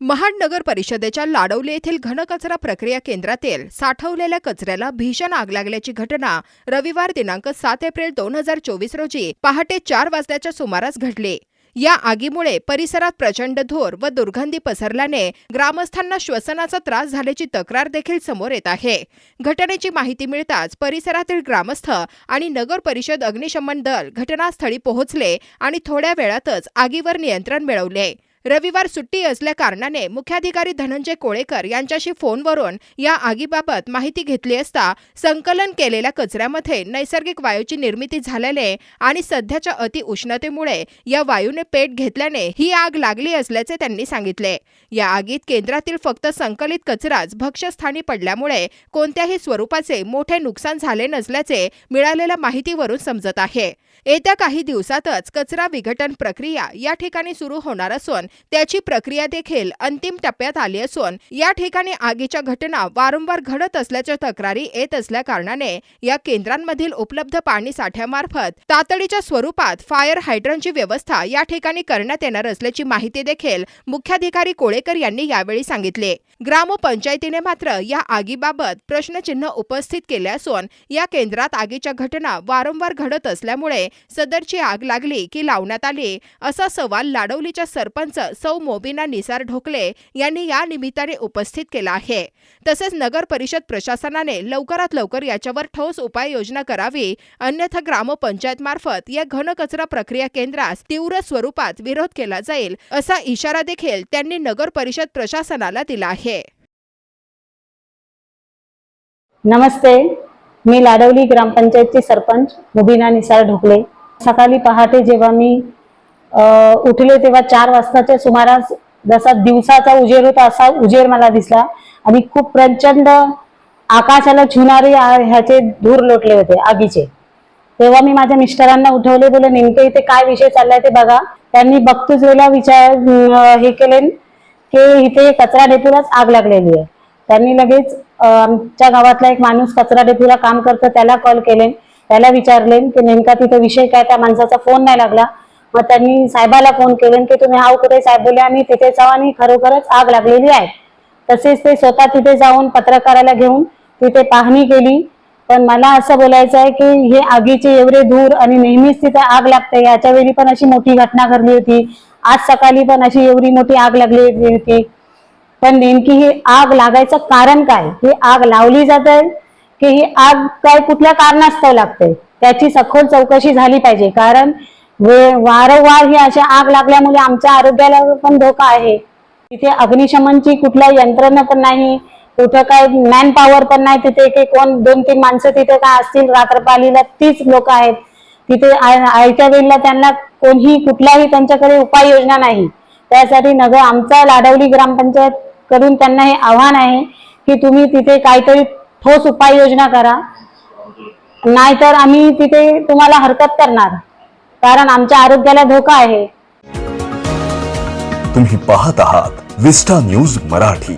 महाड नगर परिषदेच्या लाडवली येथील घनकचरा प्रक्रिया केंद्रातील साठवलेल्या कचऱ्याला भीषण आग लागल्याची घटना रविवार दिनांक सात एप्रिल दोन हजार चोवीस रोजी पहाटे चार वाजल्याच्या सुमारास घडली. या आगीमुळे परिसरात प्रचंड धूर व दुर्गंधी पसरल्याने ग्रामस्थांना श्वसनाचा त्रास झाल्याची तक्रार देखील समोर येत आहे. घटनेची माहिती मिळताच परिसरातील ग्रामस्थ आणि नगर परिषद अग्निशमन दल घटनास्थळी पोहोचले आणि थोड्या वेळातच आगीवर नियंत्रण मिळवले. रविवार सुट्टी असल्या कारणाने मुख्याधिकारी धनंजय कोळेकर यांच्याशी फोनवरून या आगीबाबत माहिती घेतली असता संकलन केलेल्या कचऱ्यामध्ये नैसर्गिक वायूची निर्मिती झाल्याने आणि सध्याच्या अति उष्णतेमुळे या वायूने पेट घेतल्याने ही आग लागली असल्याचे त्यांनी सांगितले. या आगीत केंद्रातील फक्त संकलित कचराच भक्ष्यस्थानी पडल्यामुळे कोणत्याही स्वरूपाचे मोठे नुकसान झाले नसल्याचे मिळालेल्या माहितीवरून समजत आहे. येत्या काही दिवसातच कचरा विघटन प्रक्रिया या ठिकाणी सुरू होणार असून त्याची प्रक्रिया देखील अंतिम टप्प्यात आली असून या ठिकाणी आगीच्या घटना वारंवार घडत असल्याच्या तक्रारी येत असल्या कारणाने या केंद्रांमधील उपलब्ध पाणी साठ्यामार्फत तातडीच्या स्वरूपात फायर हायड्रनची व्यवस्था या ठिकाणी करण्यात येणार असल्याची माहिती देखील मुख्याधिकारी कोळेकर यांनी यावेळी सांगितले. ग्रामपंचायतीने मात्र या आगीबाबत प्रश्नचिन्ह उपस्थित केले असून या केंद्रात आगीच्या घटना वारंवार घडत असल्यामुळे सदरची आग लागली की लावण्यात आली असा सवाल लाडवलीच्या सरपंच सौ मोबिना निसार ढोकले यांनी या निमित्ताने उपस्थित केला आहे. तसेच नगर परिषद प्रशासनाने लवकरात लवकर याच्यावर ठोस उपाययोजना करावी. अन्यथा ग्रामपंचायत मार्फत या घनकचरा प्रक्रिया केंद्रास तीव्र स्वरूपात विरोध केला जाईल असा इशारा देखील त्यांनी नगर परिषद प्रशासनाला दिला आहे. नमस्ते. मी लाडवली ग्रामपंचायतची सरपंच मुबिना निसार ढोकले. सकाळी पहाटे जेव्हा मी उठले तेव्हा चार वाजताच्या सुमारास जसा दिवसाचा उजेड होता असा उजेड मला दिसला. आणि खूप प्रचंड आकाशाला छुणारे ह्याचे धूर लोटले होते आगीचे. तेव्हा मी माझ्या मिस्टरांना उठवले बोले नेमके इथे काय विषय चाललाय ते बघा. त्यांनी बघतोच वेळेला विचार हे केले की इथे कचरा डेपोलाच आग लागलेली आहे. त्यांनी लगेच आमच्या गावातला एक माणूस कचरा डेपूला काम करतो त्याला कॉल केले. त्याला विचारले की नेमका तिथे विषय काय? त्या माणसाचा फोन नाही लागला. मग त्यांनी साहेबाला फोन केले की तुम्ही हाव कुठे साहेब बोले आम्ही तिथे जाऊ आणि खरोखरच आग लागलेली आहे. तसेच ते स्वतः तिथे जाऊन पत्रकाराला घेऊन तिथे पाहणी केली. पण मला असं बोलायचं आहे की हे आगीचे एवढे धूर आणि नेहमीच तिथे आग लागते याच्या वेळी पण अशी मोठी घटना घडली होती. आज सकाळी पण अशी एवढी मोठी आग लागली होती. पण नेमकी ही आग लागायचं कारण काय? ही आग लावली जात आहे की ही आग काय कुठल्या कारणास्तव लागते? त्याची सखोल चौकशी झाली पाहिजे. कारण वारंवार ही अशी आग लागल्यामुळे आमच्या आरोग्याला पण धोका आहे. तिथे अग्निशमनची कुठल्या यंत्रणा पण नाही कुठं काय मॅन पॉवर पण नाही तिथे की कोण दोन तीन माणसं तिथे काय असतील रात्रपालीला तीच लोक आहेत. तिथे आय- आयत्या वेळेला त्यांना कोणीही कुठलाही त्यांच्याकडे उपाययोजना नाही. त्यासाठी नगर आमचा लाडवली ग्रामपंचायत कडून त्यांना हे आव्हान आहे की तुम्ही तिथे काहीतरी ठोस उपाययोजना करा. नाहीतर आम्ही तिथे तुम्हाला हरकत करणार. कारण आमच्या आरोग्याला धोका आहे. तुम्ही पाहत आहात विस्टा न्यूज मराठी.